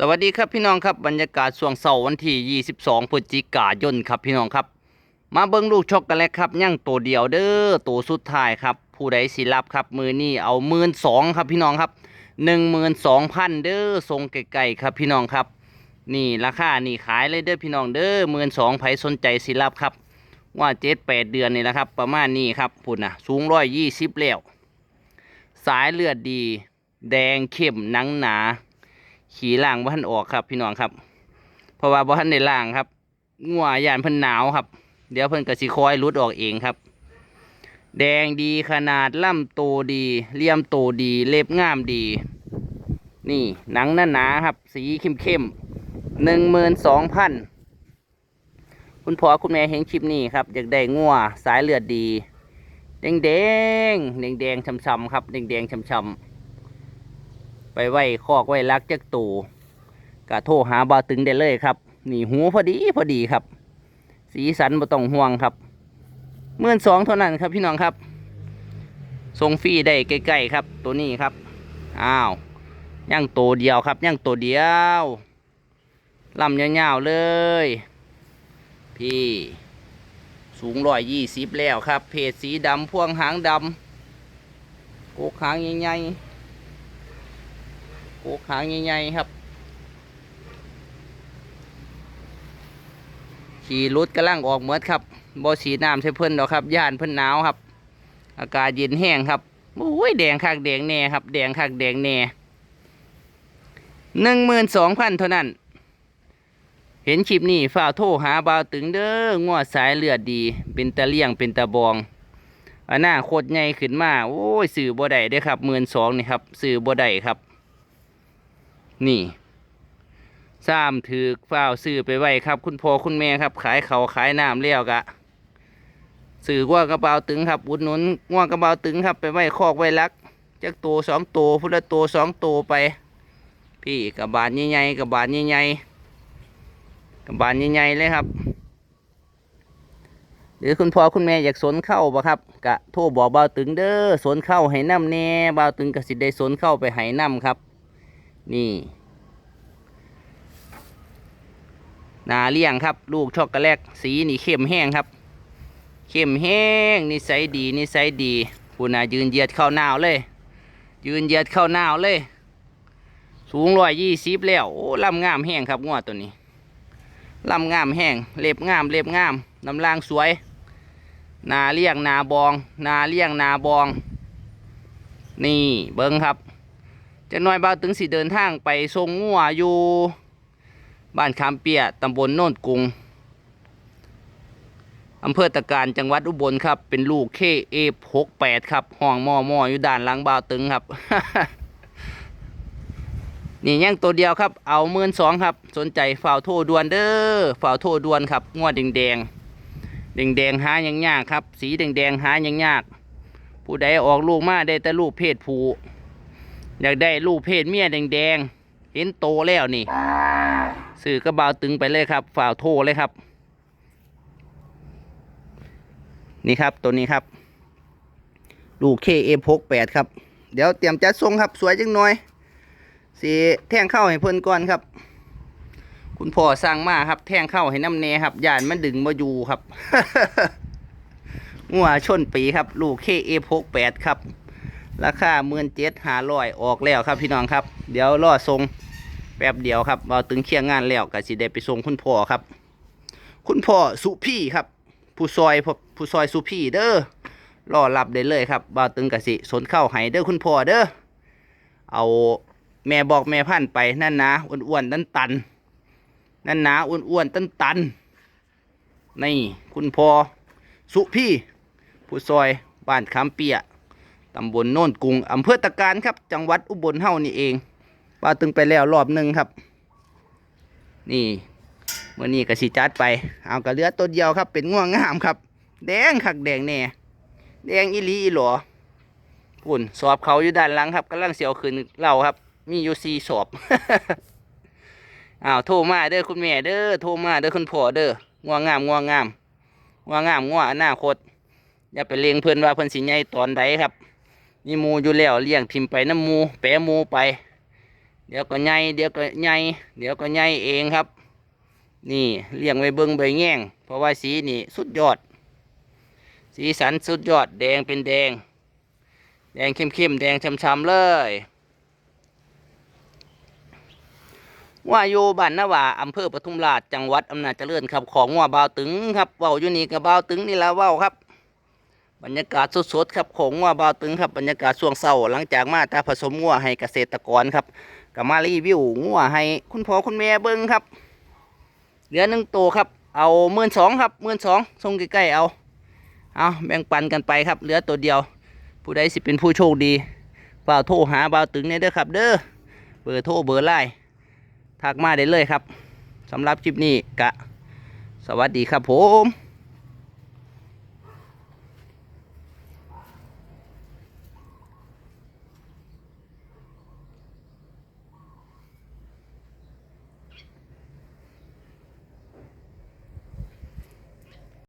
สวัสดีครับพี่น้องครับบรรยากาศช่วงเสาร์วันที่ 22พฤศจิกายนครับพี่น้องครับ มาเบิ้งลูกช็อกโกแลตครับย่างตัวเดียวเด้อตัวสุดท้ายครับ ผู้ใดสิรับครับ มือนี่เอาหมื่นสองครับพี่น้องครับหนึ่งหมื่นสองพันเด้อทรงไก่ๆครับพี่น้องครับ นี่ราคานี่ขายเลยเด้อพี่น้องเด้อหมื่นสองไผสนใจสิรับครับ ว่าเจ็ดแปดเดือนนี่แหละครับ ประมาณนี้ครับพุ่นนะสูงร้อยยี่สิบแล้วสายเลือดดี แดงเข้มหนังหนา ขี่ล่างบ่ทันออกครับ พี่น้องครับ เพราะว่าบ่ทันได้ล่างครับงัวยานเพิ่นหนาวครับ เดี๋ยวเพิ่นก็สิคอยรุดออกเองครับ แดงดีขนาดล่ำโตดีเลี่ยมโตดีเล็บงามดี นี่หนังหนาๆครับ สีเข้มเข้มหนึ่งหมื่นสองพันคุณพ่อคุณแม่เห็นคลิปนี้ครับอยากได้งัวสายเลือดดี แดงแดงแดงแดงช้ำๆครับแดงแดงช้ำๆ ไปไว้คอกไว้รักจักตูกะโทรหาบาตึงได้เลยครับนี่หูพอดีพอดีครับ สีสันบ่ต้องห่วงครับเมื่อสองเท่านั้นครับพี่น้องครับส่งฟรีได้ใกล้ๆครับ ตัวนี้ครับอ้าวย่างตัวเดียวครับย่างตัวเดียวลำยาวๆเลย พี่สูงร้อยยี่สิบแล้วครับ เพจสีดำพ่วงหางดำโกกหางใหญ่ๆ โกกหางใหญ่ๆครับ ขี่รถกำลังออกเมือดครับบ่สีน้ำใส่เพิ่นดอกครับ ย่านเพิ่นหนาวครับ อากาศเย็นแห้งครับโอ้ยแดงคักแดงแน่ครับ แดงคักแดงแน่หนึ่งหมื่นสองพันเท่านั้น เห็นคลิปนี้ฝ่าโทรหาบาวตึงเด้องวดสายเลือดดี เป็นตะเลี่ยงเป็นตะบองอันหน้าโคตรใหญ่ขึ้นมา โอ้ยสื่อบ่ได้เด้ครับหมื่นสองนี่ครับสื่อบ่ได้ครับ นี่ซ้ำถือฝ้าวซื้อไปไว้ครับ คุณพ่อคุณแม่ครับ ขายเขาขายน้ำเลี้ยวกะสื่อว่ากระเป๋าตึงครับ อุดหนุนง่วงกระเป๋าตึงครับ ไปไว้คอกไว้ลักจักตัวสองตัวพุทธตัวสองตัวไป พี่กระบาลใหญ่ๆกระบาลใหญ่ๆกระบาลใหญ่ๆเลยครับ หรือคุณพ่อคุณแม่อยากสนเข้าบ่ครับกะโทรบอกเบาตึงเด้อสนเข้าให้น้ำแน่เบาตึงกระสิได้สนเข้าไปให้น้ำครับ นี่ นาเลี้ยงครับ ลูกช็อกโกแลตสีนี่เข้มแห้งครับ เข้มแห้งนิสัยดีนิสัยดีคุณน่ะยืนเยียดเข้าหนาวเลย ยืนเยียดเข้าหนาวเลย สูงร้อยยี่สิบแล้วโอ้ลำงามแห้งครับงวดตัวนี้ลำงามแห้งเล็บงามเล็บงามน้ำล่างสวย นาเลี้ยงนาบอง นาเลี้ยงนาบอง นี่เบิ้งครับ จะน้อยบ่าวถึงสิเดินทางไปทรงงัวอยู่ บ้านคำเปียตำบลโน่นกรุงอำเภอตะการจังหวัดอุบลครับ เป็นลูกเคเอหกแปดครับ ห้องมอมออยู่ด้านหลังบ่าวตึงครับ นี่ยังตัวเดียวครับ เอาเมื่นสองครับ สนใจฝ่าวโทด่วนเด้อฝ่าวโทด่วนครับงวดแดงแดงแดงแดงหายังยากครับ สีแดงแดงหายังยาก ผู้ใดออกลูกมาได้แต่ลูกเพศผู้ อยากได้ลูกเพศเมียแดงๆ เห็นโตแล้วนี่สื่อกระบาวตึงไปเลยครับ ฝ่าวโทเลยครับ นี่ครับตัวนี้ครับ ลูกเคเอพกแปดครับ เดี๋ยวเตรียมจัดทรงครับ สวยจังหน่อย สีแท่งเข้าให้เพิ่นก่อนครับ คุณพ่อสร้างมาครับ แท่งเข้าให้น้ำเนครับยานมันดึงมาอยู่ครับงัวชนปีครับ ลูกเคเอพกแปดครับ ราคาเมื่นเจ็ดหาร้อยออกแล้วครับพี่น้องครับ เดี๋ยวรอทรงแป๊บเดียวครับเราตึงเคียงงานแล้วก็สิได้ไปส่งคุณพ่อครับ คุณพ่อสุพี่ครับ ผู้ซอยผู้ซอยสุพี่เด้อรอรับได้เลยครับบ่าวตึงกะสิสนเข้าให้เด้อคุณพ่อเด้อเอาแม่บอกแม่พันไปนั่นนะอ้วนๆตันตันนั่นนะอ้วนๆตันตันนี่คุณพ่อสุพี่ ผู้ซอยบ้านคำเปีย ตำบลโน่นกุงอำเภอตะการครับ จังหวัดอุบลเฮานี่เองป้าตึงไปแล้วรอบหนึ่งครับ นี่เมื่อนี้ก็สิจัดไป เอากระเลือตัวเดียวครับ เป็นง่วงงามครับ แดงคักแดงแน่แดงอีลีอีหลอปุ่นสอบเขาอยู่ด้านหลังครับกำลังเสียวขึ้นเราครับ มีอยู่สี่สอบอ้าวโทรมาเด้อคุณแม่เด้อโทรมาเด้อคุณพ่อเด้อง่วงงามง่วงงามง่วงงามง่วงอนาคตอย่าไปเลงเพื่อนว่าเพื่อนสิใหญ่ตอนใดครับ มีหมูอยู่แล้วเลี้ยงทิมไปน้ำมูแปะมูไป เดี๋ยวก็ใหญ่เดี๋ยวก็ใหญ่เดี๋ยวก็ใหญ่เองครับ นี่เลี้ยงไว้เบิ่งใบแง่ง เพราะว่าสีนี่สุดยอด สีสันสุดยอดแดงเป็นแดง แดงเข้มๆแดงช้ำๆเลยว่าอยู่บ้านนาว่าอำเภอปทุมราชจังหวัดอำนาจเจริญครับของว่าบ่าวตึงครับเว้าอยู่นี่กับบ่าวตึงนี่และเว้าครับ บรรยากาศสดๆครับของว่าบ่าวตึงครับบรรยากาศช่วงเช้าหลังจากมาตาผสมงัวให้เกษตรกรครับก็มารีวิวงัวให้คุณพ่อคุณแม่เบิ่งครับเหลือหนึ่งตัวครับ เอาหมื่นสองครับหมื่นสองส่งใกล้ๆเอาเอาแบ่งปันกันไปครับเหลือตัวเดียว ผู้ใดสิเป็นผู้โชคดีบ่ากโทรหาบ่าวตึงเนี่ยเด้อครับ เด้อเบอร์โทรเบอร์ไลน์ทักมาได้เลยครับสำหรับคลิปนี้กะ สวัสดีครับผม